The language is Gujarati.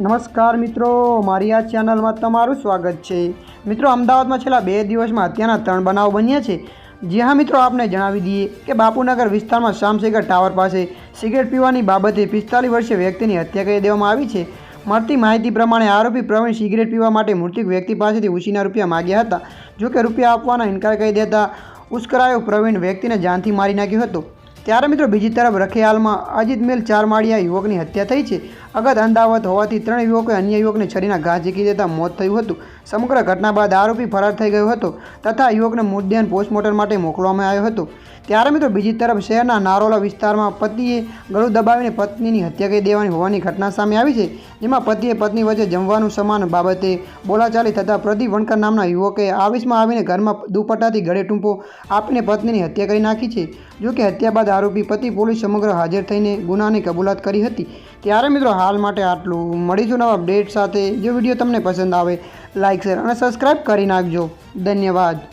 નમસ્કાર મિત્રો, મારી આ ચેનલમાં તમારું સ્વાગત છે. મિત્રો, અમદાવાદમાં છેલ્લા બે દિવસમાં હત્યાના ત્રણ બનાવ બન્યા છે. જી હા મિત્રો, આપને જણાવી દઈએ કે બાપુનગર વિસ્તારમાં શામશેખર ટાવર પાસે સિગરેટ પીવાની બાબતે પિસ્તાલીસ વર્ષીય વ્યક્તિની હત્યા કરી દેવામાં આવી છે. મળતી માહિતી પ્રમાણે આરોપી પ્રવીણ સિગરેટ પીવા માટે મૃતક વ્યક્તિ પાસેથી ઉછીના રૂપિયા માગ્યા હતા. જોકે રૂપિયા આપવાના ઇનકાર કરી દેતા ઉશ્કરાયો પ્રવીણ વ્યક્તિને જાનથી મારી નાખ્યો હતો. ત્યારે મિત્રો બીજી તરફ રખિયાલમાં અજીત મેલ ચાર માળિયા યુવકની હત્યા થઈ છે. અગત અંદાવત હોવાથી ત્રણ યુવકોએ અન્ય યુવકને છરીના ઘા ઝીકી દેતા મોત થયું હતું. સમગ્ર ઘટના બાદ આરોપી ફરાર થઈ ગયો હતો તથા યુવકને મુદ્દેન પોસ્ટમોર્ટમ માટે મોકલવામાં આવ્યો હતો. ત્યારે મિત્રો બીજી તરફ શહેરના નારોલા વિસ્તારમાં પતિએ ગળું દબાવીને પત્નીની હત્યા કરી દેવાની હોવાની ઘટના સામે આવી છે, જેમાં પતિએ પત્ની વચ્ચે જમવાનું સમાન બાબતે બોલાચાલી થતાં પ્રદીપ વણકર નામના યુવકે આવીશમાં આવીને ઘરમાં દુપટ્ટાથી ગળે ટૂંપો આપીને પત્નીની હત્યા કરી નાખી છે. જોકે હત્યા બાદ આરોપી પતિ પોલીસ સમગ્ર હાજર થઈને ગુનાની કબૂલાત કરી હતી. ત્યારે મિત્રો હાલ માટે આટલું. મળીશું નવા અપડેટ સાથે. જો વીડિયો તમને પસંદ આવે લાઇક શેર અને સબસ્ક્રાઈબ કરી નાખજો. ધન્યવાદ.